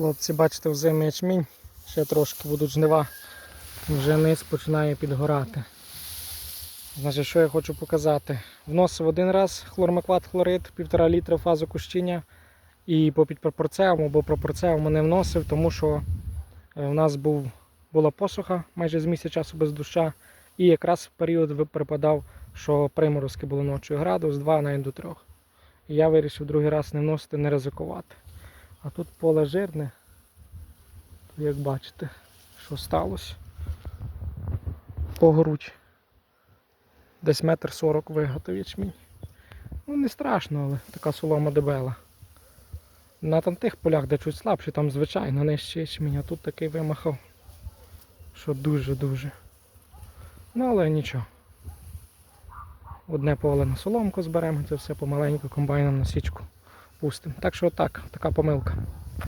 Хлопці, бачите, взимий ячмінь, ще трошки будуть жнива, вже низ починає підгорати. Значить, що я хочу показати? Вносив один раз хлормекват хлорид, півтора літра фазу кущіння. І по підпропорцевому або пропорцевому не вносив, тому що е, у нас був, була посуха майже з місяця часу без доща. І якраз в період припадав, що приморозки були ночі градус 2 навіть до 3. І я вирішив другий раз не вносити, не ризикувати. А тут поле жирне. Як бачите, що сталося. По грудь. Десь метр сорок виготов ячмінь. Ну не страшно, але така солома дебела. На там тих полях, де чуть слабше, там звичайно нижче ячмінь, а тут такий вимахав, що дуже-дуже. Ну але нічого. Одне поле на соломку зберемо, це все помаленьку комбайном на січку пустимо. Так що отак, така помилка.